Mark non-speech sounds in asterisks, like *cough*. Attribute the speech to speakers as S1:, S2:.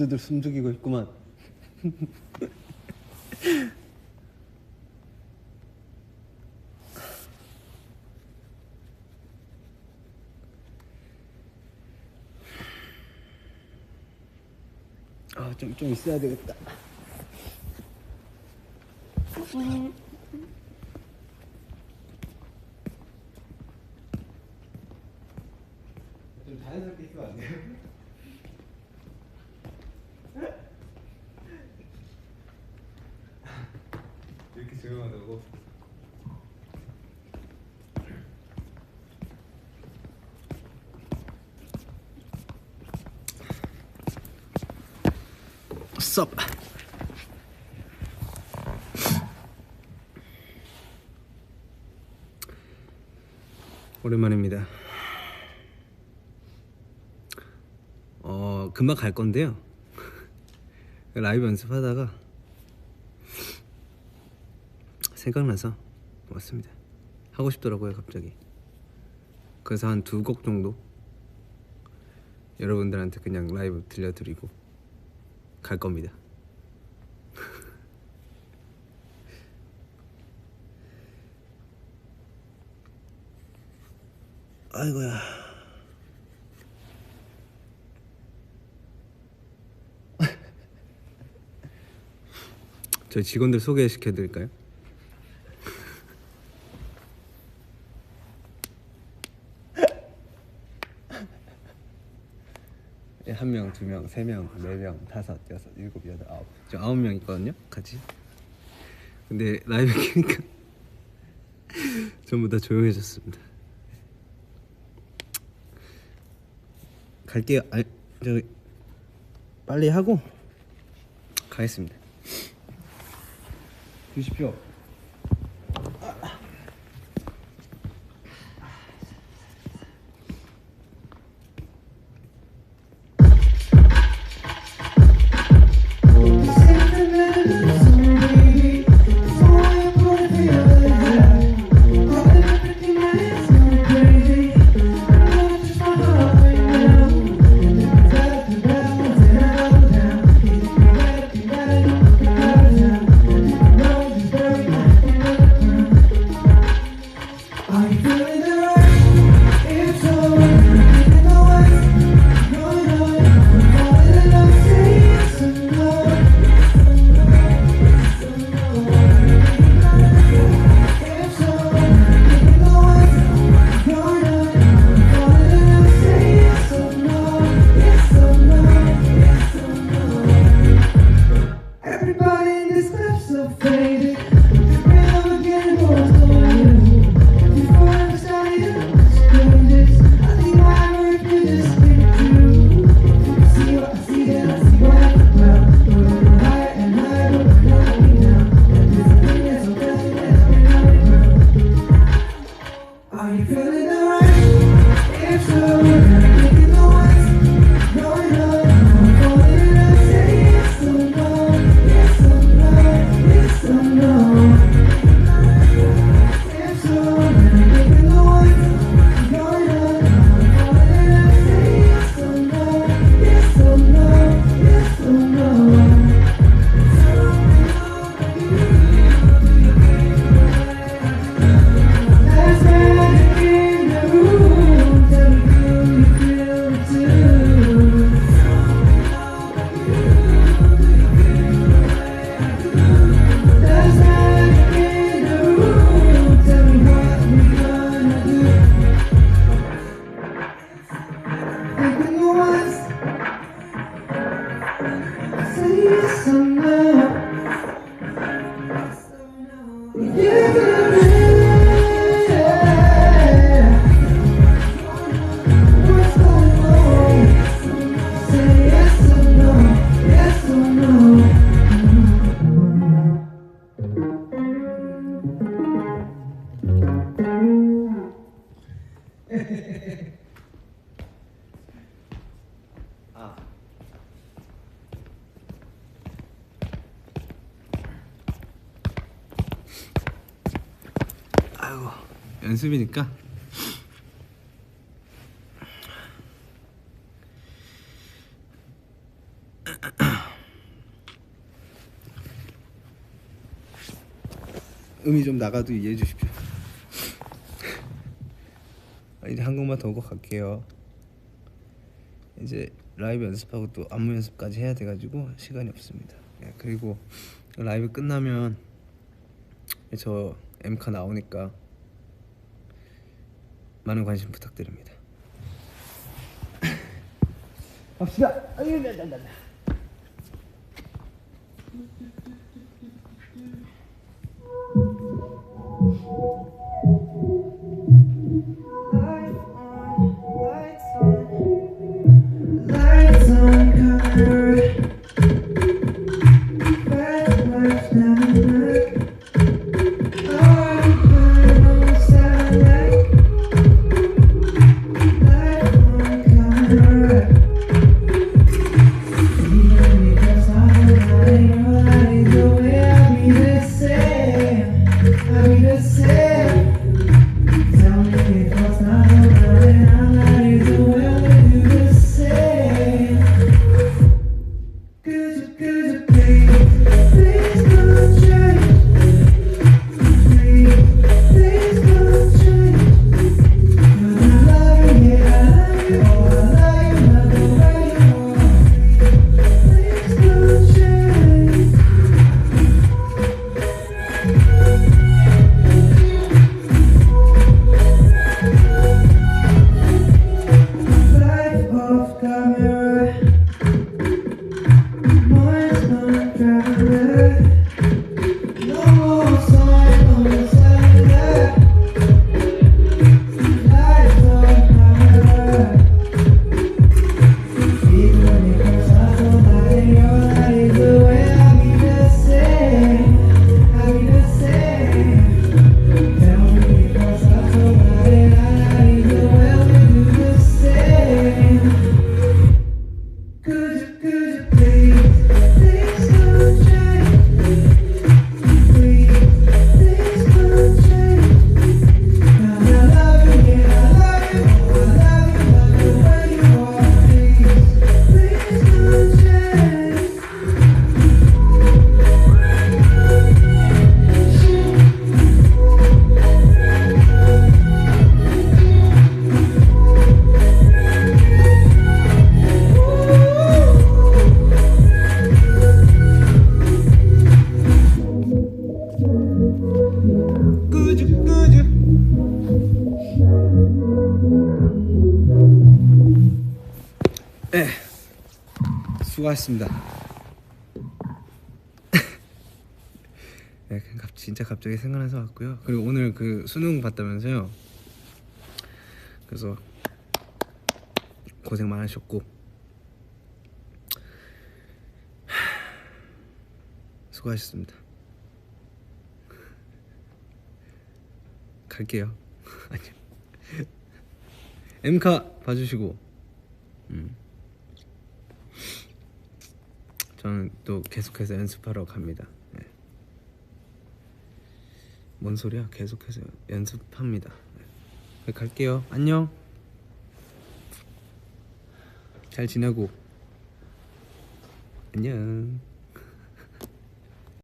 S1: 너들 숨죽이고 있구만. 아, 좀, 좀 있어야 되겠다. 좀 자연스럽게 있으면 안 돼요? 이렇게 조용하다고? 썹 오랜만입니다. 어 금방 갈 건데요. *laughs* 라이브 연습하다가 생각나서 왔습니다. 하고 싶더라고요 갑자기. 그래서 한 두 곡 정도 여러분들한테 그냥 라이브 들려드리고 갈 겁니다. *laughs* 아이고야. *laughs* 저희 직원들 소개시켜 드릴까요? 한 명, 두 명, 세 명, 네 명, 다섯, 여섯, 일곱, 여덟, 아홉. 저 아홉 명 있거든요, 같이. 근데 라이브 키니까 *laughs* 전부 다 조용해졌습니다. 갈게요. 아, 저 빨리 하고 가겠습니다. 주십시오. 연습이니까 음이 좀 나가도 이해해 주십시오. 아, 이제 한 곡만 더 하고 갈게요. 이제 라이브 연습하고 또 안무 연습까지 해야 돼가지고 시간이 없습니다. 예, 그리고 라이브 끝나면 저 엠카 나오니까 많은 관심 부탁드립니다. 갑시다. 아유, 나, 나, 나, Jesus. 수고하셨습니다. 네, 진짜 갑자기 생각나서 왔고요. 그리고 오늘 그 수능 봤다면서요. 그래서 고생 많으셨고 수고하셨습니다. 갈게요. *laughs* 아니요. 엠카 봐주시고, 저는 또 계속해서 연습하러 갑니다. 네. 뭔 소리야? 계속해서 연습합니다. 네. 갈게요. 안녕. 잘 지내고. 안녕.